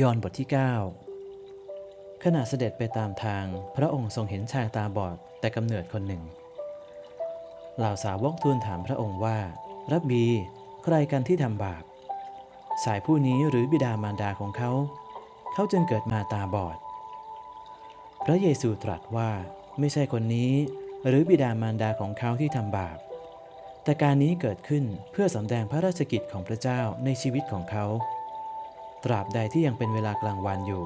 ยอห์นบทที่ 9 ขณะเสด็จไปตามทาง พระองค์ทรงเห็นชายตาบอดแต่กำเนิดคนหนึ่ง เหล่าสาวกทูลถามพระองค์ว่า รับบี ใครกันที่ทำบาป สายผู้นี้หรือบิดามารดาของเขา เขาจึงเกิดมาตาบอด พระเยซูตรัสว่าไม่ใช่คนนี้หรือบิดามารดาของเขาที่ทำบาป แต่การนี้เกิดขึ้นเพื่อสำแดงพระราชกิจของพระเจ้าในชีวิตของเขา ตราบใดที่ยังเป็นเวลากลางวันอยู่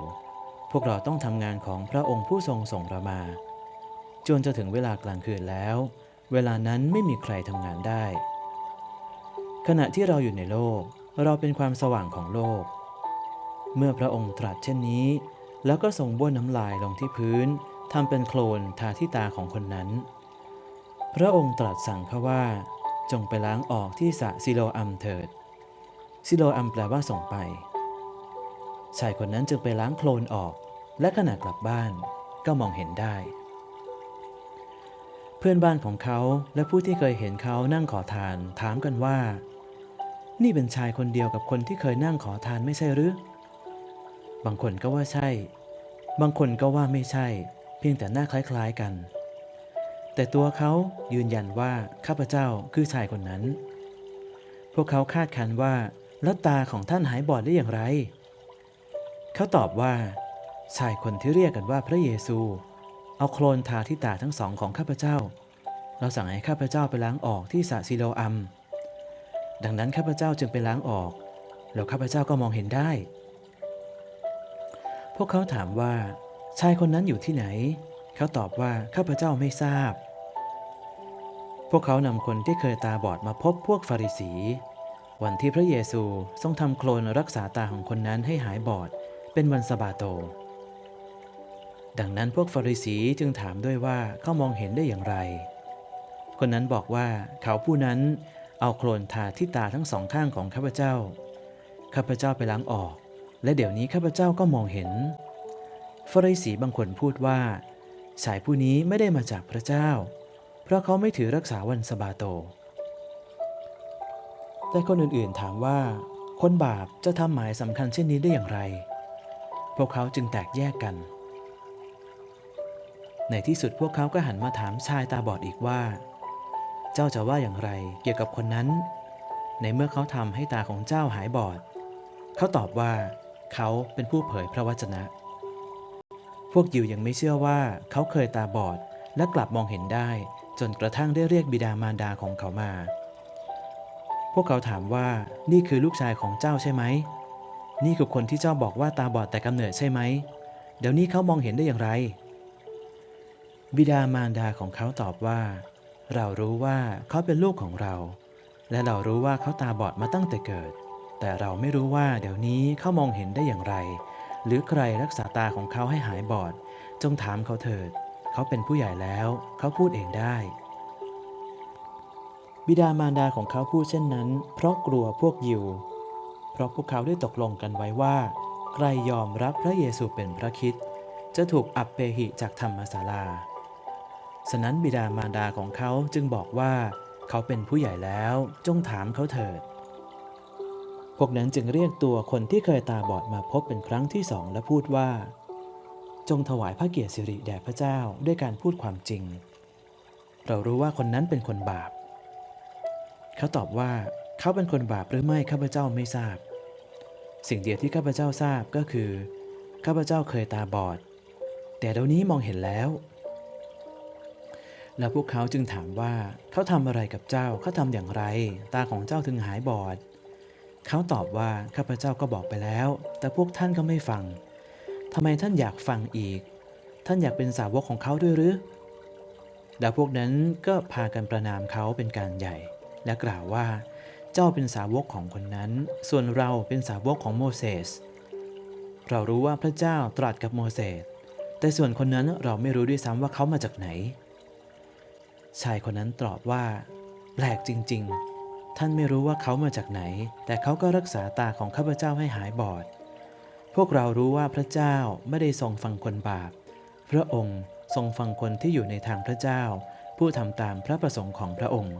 พวกเราต้องทำงานของพระองค์ผู้ทรงส่งเรามา จนจะถึงเวลากลางคืนแล้ว เวลานั้นไม่มีใครทำงานได้ ขณะที่เราอยู่ในโลก เราเป็นความสว่างของโลก เมื่อพระองค์ตรัสเช่นนี้ แล้วก็ทรงบ้วนน้ำลายลงที่พื้นทำเป็นโคลนทาที่ตาของคนนั้น พระองค์ตรัสสั่งเขาว่า จงไปล้างออกที่สระซิโลอัมเถิดซิโลอัมแปลว่าส่งไป ชายคนนั้นจึงไปล้างโคลนออก และขณะกลับบ้านก็มองเห็นได้ เพื่อนบ้านของเขาและผู้ที่เคยเห็นเขานั่งขอทานถามกันว่า นี่เป็นชายคนเดียวกับคนที่เคยนั่งขอทานไม่ใช่หรือ บางคนก็ว่าใช่ บางคนก็ว่าไม่ใช่ เพียงแต่หน้าคล้ายๆกัน แต่ตัวเขายืนยันว่าข้าพเจ้าคือชายคนนั้น พวกเขาคาดคันว่าแล้วตาของท่านหายบอดได้อย่างไร เขาตอบว่า ชายคนที่เรียกกันว่าพระเยซู เอาโคลนทาที่ตาทั้งสองของข้าพเจ้า เราสั่งให้ข้าพเจ้าไปล้างออกที่สระซิโลอัม ดังนั้นข้าพเจ้าจึงไปล้างออก แล้วข้าพเจ้าก็มองเห็นได้ พวกเขาถามว่า ชายคนนั้นอยู่ที่ไหน เขาตอบว่าข้าพเจ้าไม่ทราบ พวกเขานำคนที่เคยตาบอดมาพบพวกฟาริสีวันที่พระเยซูทรงทำโคลนรักษาตาของคนนั้นให้หายบอด เป็นวันสะบาโต ดังนั้นพวกฟาริสีจึงถามด้วยว่าเขามองเห็นได้อย่างไร คนนั้นบอกว่าเขาผู้นั้นเอาโคลนทาที่ตาทั้งสองข้างของข้าพเจ้า ข้าพเจ้าไปล้างออก และเดี๋ยวนี้ข้าพเจ้าก็มองเห็น ฟาริสีบางคนพูดว่าชายผู้นี้ไม่ได้มาจากพระเจ้า เพราะเขาไม่ถือรักษาวันสะบาโต แต่คนอื่นๆถามว่า คนบาปจะทำหมายสำคัญเช่นนี้ได้อย่างไร พวกเขาจึงแตกแยกกัน ในที่สุดพวกเขาก็หันมาถามชายตาบอดอีกว่า เจ้าจะว่าอย่างไรเกี่ยวกับคนนั้น ในเมื่อเขาทำให้ตาของเจ้าหายบอด เขาตอบว่า เขาเป็นผู้เผยพระวจนะ พวกยิวยังไม่เชื่อว่าเขาเคยตาบอดและกลับมองเห็นได้จนกระทั่งได้เรียกบิดามารดาของเขามา พวกเขาถามว่านี่คือลูกชายของเจ้าใช่ไหม นี่คือคนที่เจ้าบอกว่าตาบอดแต่กำเนิดใช่ไหม เดี๋ยวนี้เขามองเห็นได้อย่างไร บิดามารดาของเขาตอบว่า เรารู้ว่าเขาเป็นลูกของเรา และเรารู้ว่าเขาตาบอดมาตั้งแต่เกิด แต่เราไม่รู้ว่าเดี๋ยวนี้เขามองเห็นได้อย่างไร หรือใครรักษาตาของเขาให้หายบอด จงถามเขาเถิด เขาเป็นผู้ใหญ่แล้ว เขาพูดเองได้บิดามารดาของเขาพูดเช่นนั้น เพราะกลัวพวกยิว เพราะพวกเขาได้ตกลงกันไว้ว่า ใครยอมรับพระเยซูเป็นพระคริสต์จะถูกอับเปหิจากธรรมศาลาฉะนั้นบิดามารดาของเขาจึงบอกว่า เขาเป็นผู้ใหญ่แล้วจงถามเขาเถิด พวกนั้นจึงเรียกตัวคนที่เคยตาบอดมาพบเป็นครั้งที่สองและพูดว่า จงถวายพระเกียรติสิริแด่พระเจ้าด้วยการพูดความจริง เรารู้ว่าคนนั้นเป็นคนบาป เขาตอบว่าเขาเป็นคนบาปหรือไม่ข้าพเจ้าไม่ทราบ สิ่งเดียวที่ข้าพเจ้าทราบก็คือข้าพเจ้าเคยตาบอด แต่เดี๋ยวนี้มองเห็นแล้ว แล้วพวกเขาจึงถามว่าเขาทำอะไรกับเจ้าเขาทำอย่างไร ตาของเจ้าถึงหายบอด เขาตอบว่าข้าพเจ้าก็บอกไปแล้ว แต่พวกท่านก็ไม่ฟังทำไมท่านอยากฟังอีก ท่านอยากเป็นสาวกของเขาด้วยหรือแล้วพวกนั้นก็พากันประนามเขาเป็นการใหญ่ และกล่าวว่า เจ้าเป็นสาวกของคนนั้น ส่วนเราเป็นสาวกของโมเสส เรารู้ว่าพระเจ้าตรัสกับโมเสส แต่ส่วนคนนั้นเราไม่รู้ด้วยซ้ำว่าเขามาจากไหน ชายคนนั้นตอบว่า แปลกจริง ๆ ท่านไม่รู้ว่าเขามาจากไหน แต่เขาก็รักษาตาของข้าพเจ้าให้หายบอด พวกเรารู้ว่าพระเจ้าไม่ได้ทรงฟังคนบาป พระองค์ทรงฟังคนที่อยู่ในทางพระเจ้า ผู้ทำตามพระประสงค์ของพระองค์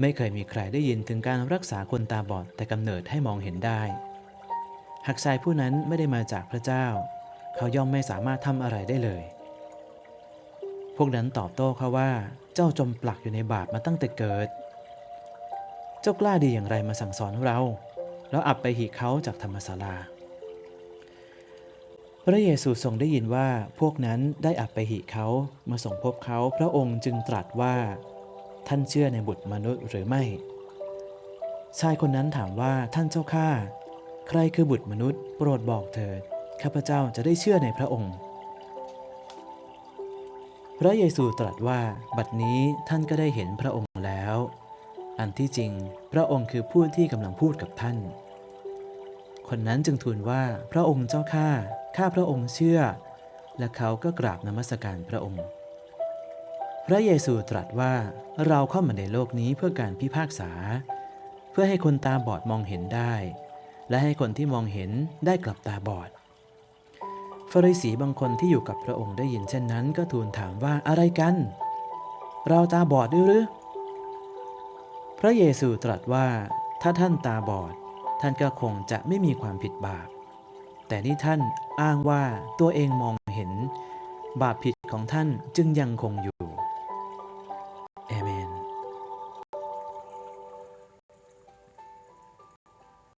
ไม่เคยมีใครได้ยินถึงการรักษาคนตาบอดแต่กำเนิดให้มองเห็นได้ หากชายผู้นั้นไม่ได้มาจากพระเจ้า เขาย่อมไม่สามารถทำอะไรได้เลย พวกนั้นตอบโต้เขาว่า เจ้าจมปลักอยู่ในบาปมาตั้งแต่เกิด เจ้ากล้าดีอย่างไรมาสั่งสอนเรา แล้วอับไปหีเขาจากธรรมศาลา พระเยซูทรงได้ยินว่าพวกนั้นได้อับไปหีเขาเมื่อส่งพบเขา พระองค์จึงตรัสว่า ท่านเชื่อในบุตรมนุษย์หรือไม่ ชายคนนั้นถามว่าท่านเจ้าข้าใครคือบุตรมนุษย์โปรดบอกเถิดข้าพเจ้าจะได้เชื่อในพระองค์ พระเยซูตรัสว่าบัดนี้ท่านก็ได้เห็นพระองค์แล้ว อันที่จริงพระองค์คือผู้ที่กำลังพูดกับท่าน คนนั้นจึงทูลว่าพระองค์เจ้าข้าข้าพระองค์เชื่อ และเขาก็กราบนมัสการพระองค์ พระเยซูตรัสว่าเราเข้ามาในโลกนี้เพื่อการพิพากษา เพื่อให้คนตาบอดมองเห็นได้ และให้คนที่มองเห็นได้กลับตาบอดฟาริสีบางคนที่อยู่กับพระองค์ได้ยินเช่นนั้น ก็ทูลถามว่าอะไรกัน เราตาบอดด้วยหรือ พระเยซูตรัสว่าถ้าท่านตาบอด ท่านก็คงจะไม่มีความผิดบาป แต่นี่ท่านอ้างว่าตัวเองมองเห็น บาปผิดของท่านจึงยังคงอยู่